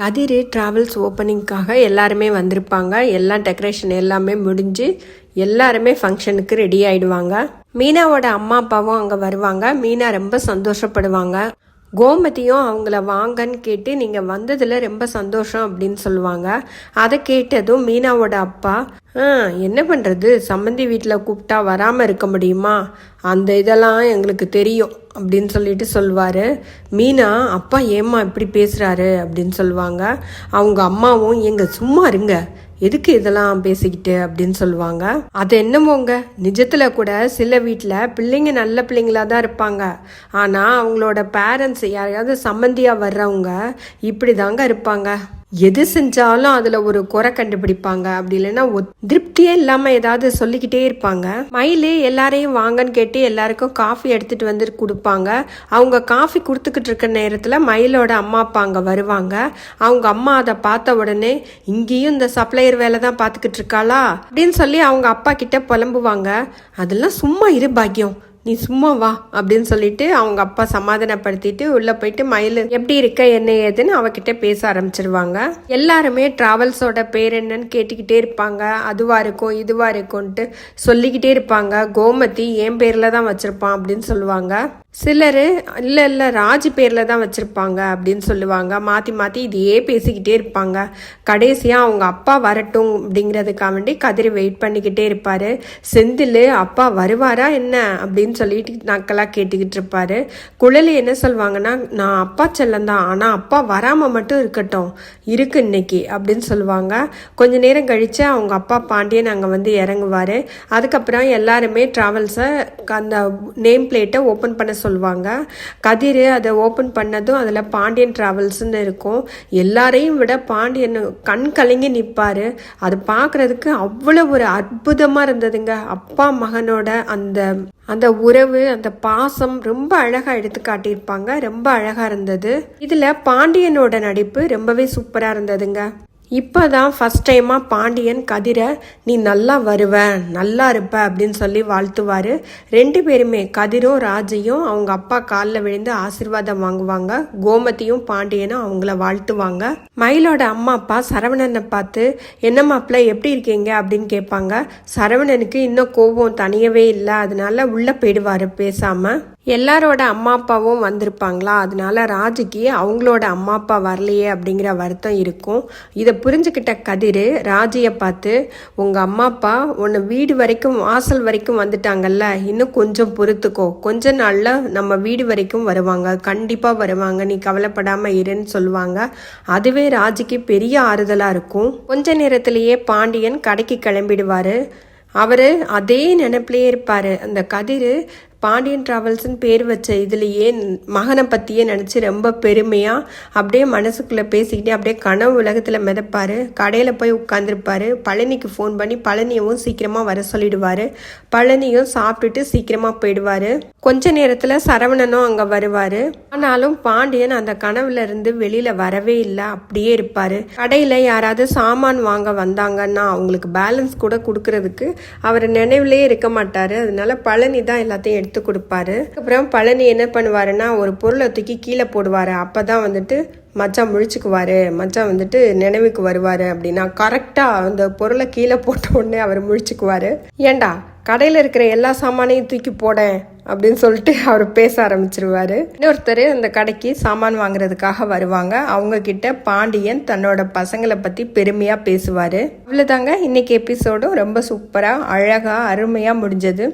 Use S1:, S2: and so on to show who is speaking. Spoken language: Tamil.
S1: கதிர் ட்ராவல்ஸ் ஓப்பனிங்க்காக எல்லாருமே வந்திருப்பாங்க. எல்லாம் டெக்கரேஷன் எல்லாமே முடிஞ்சு எல்லாருமே ஃபங்க்ஷனுக்கு ரெடி ஆயிடுவாங்க. மீனாவோட அம்மா அப்பாவும் அங்கே வருவாங்க. மீனா ரொம்ப சந்தோஷப்படுவாங்க. கோமதியும் அவங்கள வாங்கன்னு கேட்டு நீங்கள் வந்ததில் ரொம்ப சந்தோஷம் அப்படின்னு சொல்லுவாங்க. அதை கேட்டதும் மீனாவோட அப்பா என்ன பண்ணுறது சம்மந்தி வீட்டில் கூப்பிட்டா வராமல் இருக்க முடியுமா? அந்த இதெல்லாம் எங்களுக்கு தெரியும் அப்படின்னு சொல்லிட்டு சொல்லுவார் மீனா அப்பா ஏம்மா இப்படி பேசுகிறாரு அப்படின்னு சொல்லுவாங்க அவங்க அம்மாவும் எங்கள் சும்மா இருங்க. எதுக்கு இதெல்லாம் பேசிக்கிட்டு? அப்படின்னு சொல்லுவாங்க அது என்னமோங்க? நிஜத்தில் கூட சில வீட்டில் பிள்ளைங்க நல்ல பிள்ளைங்களா தான் இருப்பாங்க. ஆனால் அவங்களோட பேரண்ட்ஸ் யாரையாவது சம்மந்தியாக வர்றவங்க இப்படி தாங்க இருப்பாங்க. எது செஞ்சாலும் அதுல ஒரு குறை கண்டுபிடிப்பாங்க. அப்படி இல்லைன்னா ஒத்- திருப்தியே இல்லாம ஏதாவது சொல்லிக்கிட்டே இருப்பாங்க. மயிலே எல்லாரையும் வாங்கன்னு கேட்டு எல்லாருக்கும் காஃபி எடுத்துட்டு வந்து கொடுப்பாங்க. அவங்க காஃபி கொடுத்துக்கிட்டு இருக்க நேரத்துல மயிலோட அம்மா அப்பா அங்க வருவாங்க. அவங்க அம்மா அதை பார்த்த உடனே இங்கேயும் இந்த சப்ளையர் வேலை தான் பார்த்துக்கிட்டு இருக்காளா? அப்படின்னு சொல்லி அவங்க அப்பா கிட்ட புலம்புவாங்க. அதெல்லாம் சும்மா இரு பாக்கியம். நீ சும்மா வா அப்படின்னு சொல்லிட்டு அவங்க அப்பா சமாதானப்படுத்திட்டு உள்ள போயிட்டு மயில் எப்படி இருக்க? என்ன ஏதுன்னு அவகிட்ட பேச ஆரம்பிச்சிருவாங்க. எல்லாருமே டிராவல்ஸோட பேர் என்னன்னு கேட்டுக்கிட்டே இருப்பாங்க. அதுவா இருக்கும் இதுவா இருக்கும்ட்டு சொல்லிக்கிட்டே இருப்பாங்க. கோமதி என் பேர்ல தான் வச்சிருப்பான் அப்படின்னு சொல்லுவாங்க. சிலர் இல்லை இல்லை ராஜ் பேரில் தான் வச்சுருப்பாங்க அப்படின்னு சொல்லுவாங்க. மாற்றி மாற்றி இதையே பேசிக்கிட்டே இருப்பாங்க. கடைசியாக அவங்க அப்பா வரட்டும் அப்படிங்கிறதுக்காக வேண்டி கதிர் வெயிட் பண்ணிக்கிட்டே இருப்பார். செந்தில் அப்பா வருவாரா என்ன? அப்படின்னு சொல்லிட்டு நக்கலாக கேட்டுக்கிட்டு இருப்பாரு. குழலி என்ன சொல்லுவாங்கன்னா நான் அப்பா செல்லம் தான். ஆனால் அப்பா வராமல் மட்டும் இருக்கட்டும். இருக்கு இன்னைக்கு. அப்படின்னு சொல்லுவாங்க. கொஞ்ச நேரம் கழித்து அவங்க அப்பா பாண்டியன் அங்கே வந்து இறங்குவார். அதுக்கப்புறம் எல்லாருமே ட்ராவல்ஸை அந்த நேம் பிளேட்டை ஓப்பன் பண்ண சொல்லுவாங்க. கதிர் அதை ஓப்பன் பண்ணதும் அதில் பாண்டியன் ட்ராவல்ஸ்னு இருக்கும். எல்லாரையும் விட பாண்டியன் கண் கலங்கி நிற்பார் அது பார்க்குறதுக்கு அவ்வளோ ஒரு அற்புதமாக இருந்ததுங்க. அப்பா மகனோட அந்த அந்த உறவு அந்த பாசம் ரொம்ப அழகாக எடுத்து காட்டியிருப்பாங்க. ரொம்ப அழகாக இருந்தது. இதில் பாண்டியனோட நடிப்பு ரொம்பவே சூப்பராக இருந்ததுங்க. இப்போ தான் ஃபஸ்ட் டைமாக பாண்டியன் கதிரை நீ நல்லா வருவ நல்லா இருப்ப அப்படின்னு சொல்லி வாழ்த்துவார். ரெண்டு பேருமே கதிரும் ராஜையும் அவங்க அப்பா காலில் விழுந்து ஆசீர்வாதம் வாங்குவாங்க. கோமதியும் பாண்டியனும் அவங்கள வாழ்த்துவாங்க. மயிலோட அம்மா அப்பா சரவணனை பார்த்து என்ன மாப்பிள்ள எப்படி இருக்கீங்க? அப்படின்னு கேட்பாங்க. சரவணனுக்கு இன்னும் கோபம் தனியவே இல்லை. அதனால உள்ளே போயிடுவார் பேசாமல் எல்லாரோட அம்மா அப்பாவும் வந்திருப்பாங்களா? அதனால ராஜுக்கு அவங்களோட அம்மா அப்பா வரலையே அப்படிங்கிற வருத்தம் இருக்கும். இதை புரிஞ்சுக்கிட்ட கதிர் ராஜியை பார்த்து உங்கள் அம்மா அப்பா உன்னை வீடு வரைக்கும் வாசல் வரைக்கும் வந்துட்டாங்கல்ல இன்னும் கொஞ்சம் பொறுத்துக்கோ. கொஞ்ச நாளில் நம்ம வீடு வரைக்கும் வருவாங்க. கண்டிப்பாக வருவாங்க. நீ கவலைப்படாமல் இருன்னு சொல்லுவாங்க. அதுவே ராஜுக்கு பெரிய ஆறுதலாக இருக்கும். கொஞ்ச நேரத்திலேயே பாண்டியன் கடைக்கு கிளம்பிடுவார். அவர் அதே நினப்பிலே இருப்பார். அந்த கதிர் பாண்டியன் டிராவல்ஸ்னு பேர் வச்ச இதுலேயே மகனை பற்றியே நினச்சி ரொம்ப பெருமையாக அப்படியே மனசுக்குள்ளே பேசிக்கிட்டே அப்படியே கனவு உலகத்தில் மிதப்பார். கடையில் போய் உட்காந்துருப்பார் பழனிக்கு ஃபோன் பண்ணி பழனியவும் சீக்கிரமாக வர சொல்லிடுவார். பழனியும் சாப்பிட்டுட்டு சீக்கிரமாக போயிடுவார். கொஞ்ச நேரத்தில் சரவணனும் அங்கே வருவார். ஆனாலும் பாண்டியன் அந்த கனவுல இருந்து வெளியில் வரவே இல்லை. அப்படியே இருப்பார். கடையில் யாராவது சாமான் வாங்க வந்தாங்கன்னா அவங்களுக்கு பேலன்ஸ் கூட கொடுக்கறதுக்கு அவர் நினைவுலேயே இருக்க மாட்டார். அதனால பழனி தான் எல்லாத்தையும் எடுத்து கொடுப்பாரு. அப்புறம் பழனி என்ன பண்ணுவாருன்னா ஒரு பொருளை தூக்கி கீழே போடுவார். அப்போ தான் வந்துட்டு மச்சான் முழிச்சுக்குவாரு. மச்சான் வந்துட்டு நினைவுக்கு வருவார் அப்படின்னா கரெக்டாக அந்த பொருளை கீழே போட்ட உடனே அவர் முழிச்சுக்குவார். ஏண்டா கடையில் இருக்கிற எல்லா சாமானையும் தூக்கி போடேன் அப்படின்னு சொல்லிட்டு அவர் பேச ஆரம்பிச்சிருவாரு. இன்னொருத்தர் அந்த கடைக்கு சாமான் வாங்குறதுக்காக வருவாங்க. அவங்க கிட்ட பாண்டியன் தன்னோட பசங்களை பத்தி பெருமையா பேசுவாரு. அவ்வளவுதாங்க. இன்னைக்கு எபிசோடும் ரொம்ப சூப்பரா அழகா அருமையா முடிஞ்சது.